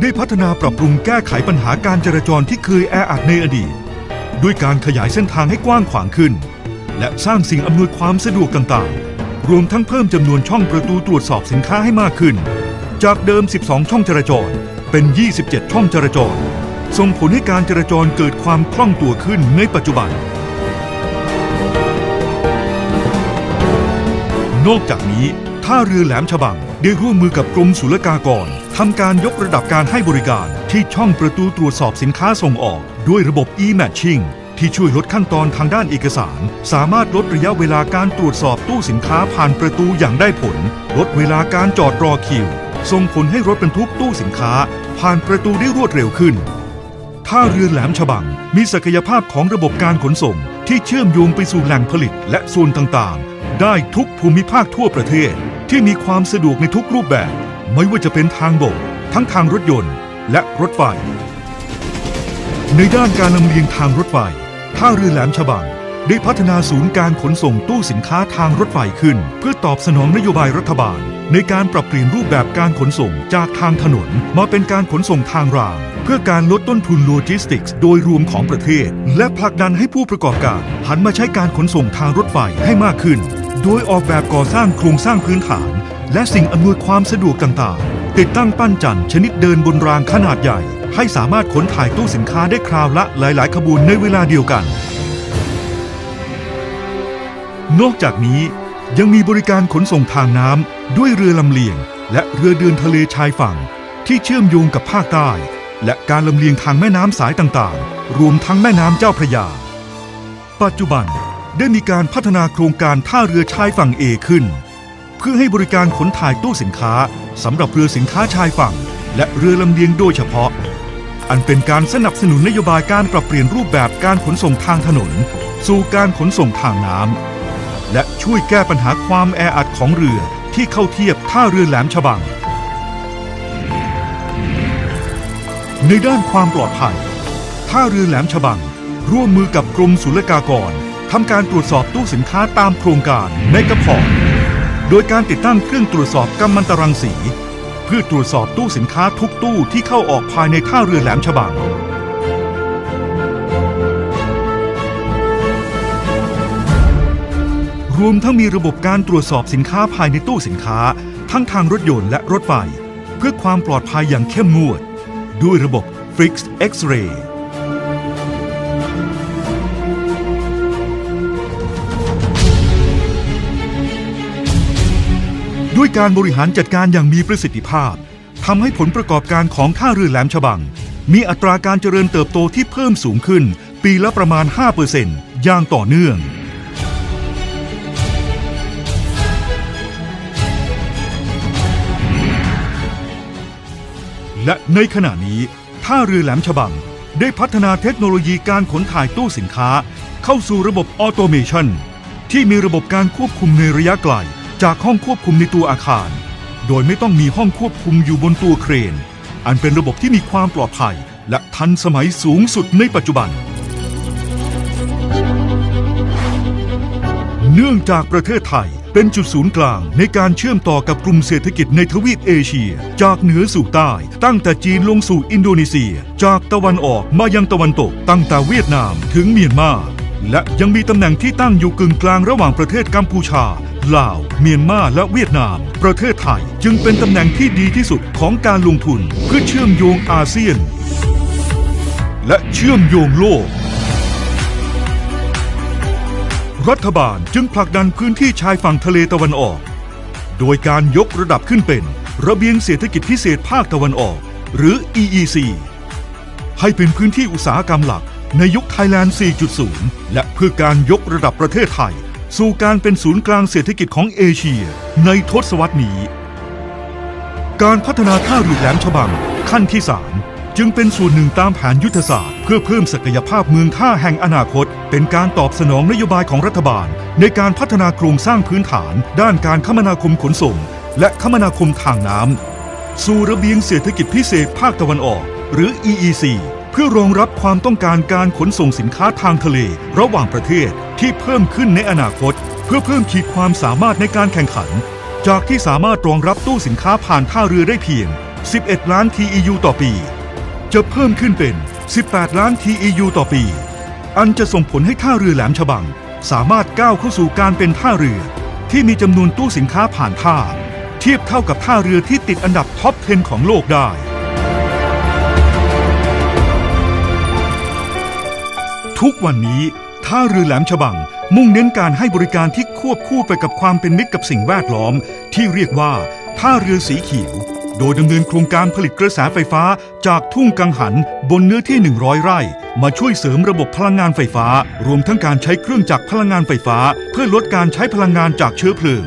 ได้พัฒนาปรับปรุงแก้ไขปัญหาการจราจรที่เคยแออัดในอดีต ด้วยการขยายเส้นทางให้กว้างขวางขึ้น และสร้างสิ่งอำนวยความสะดวกต่างๆ รวมทั้งเพิ่มจำนวนช่องประตูตรวจสอบสินค้าให้มากขึ้น จากเดิม 12 ช่องจราจร เป็น 27 ช่องจราจร ส่งผลให้การจราจรเกิดความคล่องตัวขึ้นในปัจจุบัน นอกจากนี้ท่าเรือแหลมฉบังได้ร่วมมือกับกรมศุลกากร ทำการยกระดับการให้บริการที่ช่องประตูตรวจสอบสินค้าส่งออก ด้วยระบบ e-matching ที่ช่วยลดขั้นตอนทางด้านเอกสาร สามารถลดระยะเวลาการตรวจสอบตู้สินค้าผ่านประตูอย่างได้ผล ลดเวลาการจอดรอคิว ส่งผลให้รถบรรทุกตู้สินค้า ผ่านประตูได้รวดเร็วขึ้น ท่าเรือแหลมฉบัง มีศักยภาพของระบบการขนส่ง ที่เชื่อมโยงไปสู่แหล่งผลิตและส่วนต่างๆ ได้ทุกภูมิภาคทั่วประเทศ ที่มีความสะดวกในทุกรูปแบบ ไม่ว่าจะเป็นทางบก ทั้งทางรถยนต์ และรถไฟ ในด้านการลำเลียงทางรถไฟ ท่าเรือแหลมฉบังได้พัฒนาศูนย์การขนส่งตู้สินค้าทางรถไฟขึ้น เพื่อตอบสนองนโยบายรัฐบาล ในการปรับเปลี่ยนรูปแบบการขนส่งจากทางถนน มาเป็นการขนส่งทางราง เพื่อการลดต้นทุนโลจิสติกส์โดยรวมของประเทศ และผลักดันให้ผู้ประกอบการ หันมาใช้การขนส่งทางรถไฟให้มากขึ้น โดยออกแบบก่อสร้างโครงสร้างพื้นฐาน และสิ่งอำนวยความสะดวกต่างๆ ติดตั้งปั้นจันทร์ชนิดเดินบนรางขนาดใหญ่ ให้สามารถขนถ่ายตู้สินค้าได้คราวละหลายๆ ขบวนในเวลาเดียวกัน นอกจากนี้ยังมีบริการขนส่งทางน้ำด้วยเรือลำเลียง และเรือเดินทะเลชายฝั่ง ที่เชื่อมโยงกับภาคใต้ และการลำเลียงทางแม่น้ำสายต่างๆ รวมทั้งแม่น้ำเจ้าพระยา ปัจจุบันได้มีการพัฒนาโครงการท่าเรือชายฝั่งเอขึ้น เพื่อให้บริการขนถ่ายตู้สินค้าสำหรับเรือสินค้าชายฝั่ง และเรือลำเลียงโดยเฉพาะ อันเป็นการสนับสนุนนโยบายการปรับเปลี่ยนรูปแบบการขนส่งทางถนน สู่การขนส่งทางน้ำและช่วยแก้ปัญหาความแออัดของเรือที่เข้าเทียบท่าเรือแหลมฉบัง ในด้านความปลอดภัยท่าเรือแหลมฉบัง ร่วมมือกับกรมศุลกากรทำการตรวจสอบตู้สินค้าตามโครงการในกระพอร์ โดยการติดตั้งเครื่องตรวจสอบกัมมันตรังสี เพื่อตรวจสอบตู้สินค้าทุกตู้ที่เข้าออกภายในท่าเรือแหลมฉบังรวมทั้งมีระบบการตรวจสอบสินค้าภายในตู้สินค้า ทั้งทางรถยนต์และรถไฟ เพื่อความปลอดภัยอย่างเข้มงวด ด้วยระบบ Flix X-ray ด้วยการบริหารจัดการอย่างมีประสิทธิภาพทำให้ผลประกอบการของท่าเรือแหลมฉบัง มีอัตราการเจริญเติบโตที่เพิ่มสูงขึ้น ปีละประมาณ 5%อย่างต่อเนื่อง และในขณะนี้ ท่าเรือแหลมฉบัง ได้พัฒนาเทคโนโลยีการขนถ่ายตู้สินค้า เข้าสู่ระบบออโตเมชันที่มีระบบการควบคุมในระยะไกล จากห้องควบคุมในตัวอาคาร โดยไม่ต้องมีห้องควบคุมอยู่บนตัวเครน อันเป็นระบบที่มีความปลอดภัย และทันสมัยสูงสุดในปัจจุบัน เนื่องจากประเทศไทยเป็นจุดศูนย์กลางในการเชื่อมต่อกับกลุ่มเศรษฐกิจในทวีปเอเชีย จากเหนือสู่ใต้ ตั้งแต่จีนลงสู่อินโดนีเซีย จากตะวันออกมายังตะวันตก ตั้งแต่เวียดนามถึงเมียนมาและยังมีตำแหน่งที่ตั้งอยู่กึ่งกลางระหว่างประเทศกัมพูชา ลาว เมียนมาและเวียดนาม ประเทศไทยจึงเป็นตำแหน่งที่ดีที่สุดของการลงทุนเพื่อเชื่อมโยงอาเซียน และเชื่อมโยงโลก รัฐบาลจึงผลักดันพื้นที่ชายฝั่งทะเลตะวันออก โดยการยกระดับขึ้นเป็น ระเบียงเศรษฐกิจพิเศษภาคตะวันออก หรือ EEC ให้เป็นพื้นที่อุตสาหกรรมหลักในยุคไทยแลนด์ 4.0 และเพื่อการยกระดับประเทศไทย สู่การเป็นศูนย์กลางเศรษฐกิจของเอเชีย ในทศวรรษนี้ การพัฒนาท่าเรือแหลมฉบังขั้นที่ 3 จึงเป็นส่วนหนึ่งตามแผนยุทธศาสตร์ เพื่อเพิ่มศักยภาพเมืองท่าแห่งอนาคต เป็นการตอบสนองนโยบายของรัฐบาล ในการพัฒนาโครงสร้างพื้นฐาน ด้านการคมนาคมขนส่ง และคมนาคมทางน้ำสู่ระเบียงเศรษฐกิจพิเศษภาคตะวันออก หรือ EEC เพื่อรองรับความต้องการการขนส่งสินค้าทางทะเล ระหว่างประเทศ ที่เพิ่มขึ้นในอนาคต เพื่อเพิ่มขีดความสามารถในการแข่งขัน จากที่สามารถรองรับตู้สินค้าผ่านท่าเรือได้เพียง 11 ล้าน TEU ต่อปี จะเพิ่มขึ้นเป็น 18 ล้าน TEU ต่อปี อันจะส่งผลให้ท่าเรือแหลมฉบัง สามารถก้าวเข้าสู่การเป็นท่าเรือ ที่มีจำนวนตู้สินค้าผ่านท่า เทียบเท่ากับท่าเรือที่ติดอันดับท็อป 10 ของโลกได้ทุกวันนี้ ท่าเรือแหลมฉบัง มุ่งเน้นการให้บริการที่ควบคู่ไปกับความเป็นมิตรกับสิ่งแวดล้อม ที่เรียกว่า ท่าเรือสีเขียว โดยดำเนินโครงการผลิตกระแสไฟฟ้าจากทุ่งกังหันบนเนื้อที่ 100 ไร่ มาช่วยเสริมระบบพลังงานไฟฟ้า รวมทั้งการใช้เครื่องจักรพลังงานไฟฟ้า เพื่อลดการใช้พลังงานจากเชื้อเพลิง